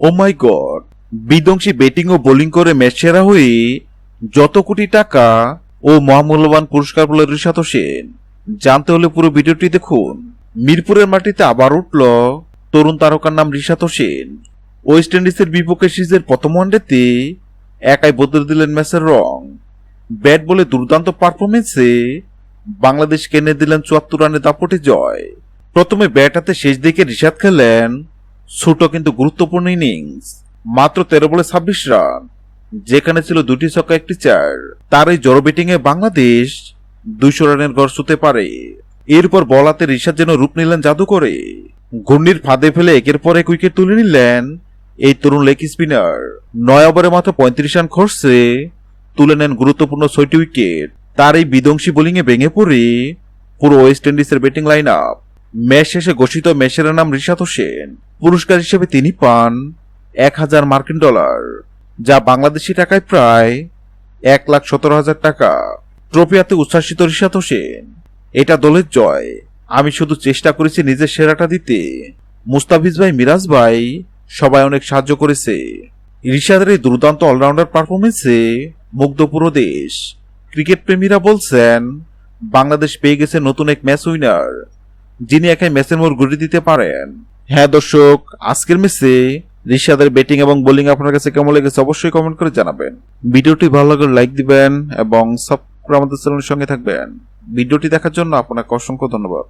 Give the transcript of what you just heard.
O my god বিধ্বংসী batting ও bowling করে ম্যাচ সেরা হয়ে যত কোটি টাকা ও মহামূল্যবান পুরস্কার বলে ঋষাদ হোসেন জানতে হলে পুরো ভিডিওটি দেখুন। মিরপুরের মাটিতে আবার উঠল তরুণ তারকার নাম ঋষাদ হোসেন ওয়েস্ট ইন্ডিজের বিপক্ষে সিরিজের প্রথম ওয়ানডেতে একাই বদলে দিলেন ম্যাচের রং। ব্যাট বলে দুর্দান্ত পারফরমেন্সে বাংলাদেশ কেনে দিলেন চুয়াত্তর রানের দাপটে জয়। প্রথমে ব্যাট হাতে শেষ দিকে ঋষাদ খেলেন ছোট কিন্তু গুরুত্বপূর্ণ ইনিংস মাত্র তেরো বলে ছাব্বিশ রান, যেখানে ছিল দুটি ছক্কা, একটি চার। তার এই জড়ো ব্যাটিং এ বাংলাদেশ দুইশো রানের গড় ছুতে পারে। এরপর বলাতে ঋষাদ যেন রূপ নিলেন জাদু করে ঘূর্ণির ফাঁদে ফেলে একের পর এক উইকেট তুলে নিলেন এই তরুণ লেগ স্পিনার নয় ওভারে মাত্র পঁয়ত্রিশ রান খরচে তুলে নেন গুরুত্বপূর্ণ ছয়টি উইকেট তার এই বিধ্বংসী বোলিং এ ভেঙে পড়ে পুরো ওয়েস্ট ইন্ডিজের ব্যাটিং লাইন আপ ম্যাচ শেষে ঘোষিত ম্যাচের নাম রিশাদ হোসেন পুরস্কার হিসেবে তিনি পান এক হাজার মার্কিন ডলার, যা বাংলাদেশি টাকায় প্রায় এক লাখ সতেরো হাজার টাকা। ট্রফি হাতে উচ্ছ্বাসিত রিশাদ হোসেন এটা দলের জয়। আমি শুধু চেষ্টা করেছি নিজের সেরাটা দিতে। মুস্তাফিজ ভাই, মিরাজ ভাই সবাই অনেক সাহায্য করেছে। রিশাদের এই দুর্দান্ত অলরাউন্ডার পারফরমেন্সে মুগ্ধ পুরো দেশ। ক্রিকেট প্রেমীরা বলছেন, বাংলাদেশ পেয়ে গেছে নতুন এক ম্যাচ উইনার। যিনি একাই ম্যাচের মোড় ঘুরিয়ে দিতে পারেন। হ্যাঁ দর্শক, আজকের ম্যাচে রিশাদের ব্যাটিং এবং বোলিং আপনার কাছে কেমন লেগেছে অবশ্যই কমেন্ট করে জানাবেন। ভিডিওটি ভালো লাগলে লাইক দিবেন এবং সব আমাদের চ্যানেলের সঙ্গে থাকবেন। ভিডিওটি দেখার জন্য আপনাকে অসংখ্য ধন্যবাদ।